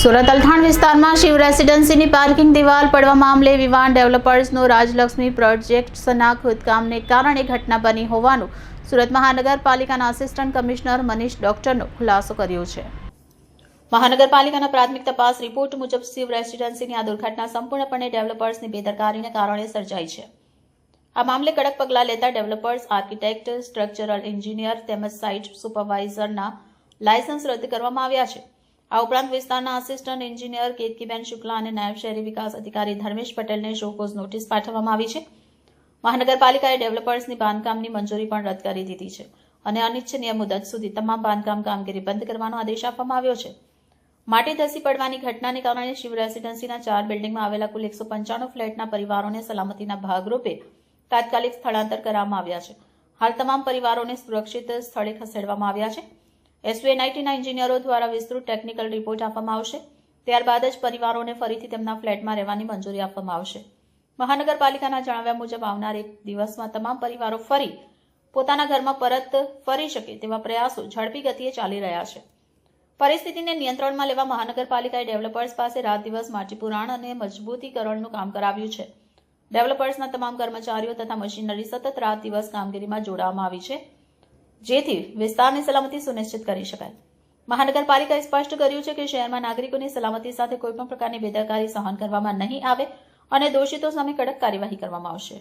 સુરત અલથાણ વિસ્તારમાં શિવ રેસિડેન્સીની પાર્કિંગ દિવાલ પડવા મામલે વિવાન ડેવલપર્સનો રાજલક્ષ્મી પ્રોજેક્ટ્સના ખોદકામને કારણે ઘટના બની હોવાનું સુરત મહાનગરપાલિકાના આસિસ્ટન્ટ કમિશનર મનીષ ડોક્ટરનો ખુલાસો કર્યો છે. મહાનગરપાલિકાના પ્રાથમિક તપાસ રિપોર્ટ મુજબ શિવ રેસિડેન્સીની આ દુર્ઘટના સંપૂર્ણપણે ડેવલપર્સની બેદરકારીને કારણે સર્જાઈ છે. આ મામલે કડક પગલાં લેતા ડેવલપર્સ, આર્કિટેક્ટ, સ્ટ્રક્ચરલ એન્જિનિયર તેમજ સાઇટ સુપરવાઇઝરના લાયસન્સ રદ કરવામાં આવ્યા છે. આ ઉપરાંત વિસ્તારના આસિસ્ટન્ટ એન્જિનિયર કેતકીબેન શુક્લા અને નાયબ શહેરી વિકાસ અધિકારી ધર્મેશ પટેલને શોકોઝ નોટિસ પાઠવવામાં આવી છે. મહાનગરપાલિકાએ ડેવલપર્સની બાંધકામની મંજૂરી પણ રદ કરી દીધી છે અને અનિચ્છનીય મુદત સુધી તમામ બાંધકામ કામગીરી બંધ કરવાનો આદેશ આપવામાં આવ્યો છે. માટી ધસી પડવાની ઘટનાને કારણે શિવ રેસિડેન્સીના ચાર બિલ્ડિંગમાં આવેલા કુલ એકસો પંચાણું ફ્લેટના પરિવારોને સલામતીના ભાગરૂપે તાત્કાલિક સ્થળાંતર કરવામાં આવ્યા છે. હાલ તમામ પરિવારોને સુરક્ષિત સ્થળે ખસેડવામાં આવ્યા છે. એસવીએનઆઈટીના એન્જિનિયરો દ્વારા વિસ્તૃત ટેકનિકલ રિપોર્ટ આપવામાં આવશે. ત્યારબાદ જ પરિવારોને ફરીથી તેમના ફ્લેટમાં રહેવાની મંજૂરી આપવામાં આવશે. મહાનગરપાલિકાના જણાવ્યા મુજબ આવનાર એક દિવસમાં તમામ પરિવારો ફરી પોતાના ઘરમાં પરત ફરી શકે તેવા પ્રયાસો ઝડપી ગતિએ ચાલી રહ્યા છે. પરિસ્થિતિને નિયંત્રણમાં લેવા મહાનગરપાલિકાએ ડેવલપર્સ પાસે રાત દિવસ માટી પુરાણ અને મજબૂતીકરણનું કામ કરાવ્યું છે. ડેવલપર્સના તમામ કર્મચારીઓ તથા મશીનરી સતત રાત દિવસ કામગીરીમાં જોડવામાં આવી છે. જેથી વિસ્તારની સલામતી સુનિશ્ચિત કરી શકાય. મહાનગરપાલિકાએ સ્પષ્ટ કર્યું છે કે શહેરમાં નાગરિકોની સલામતી સાથે કોઈપણ પ્રકારની બેદરકારી સહન કરવામાં નહીં આવે અને દોષિતો સામે કડક કાર્યવાહી કરવામાં આવશે.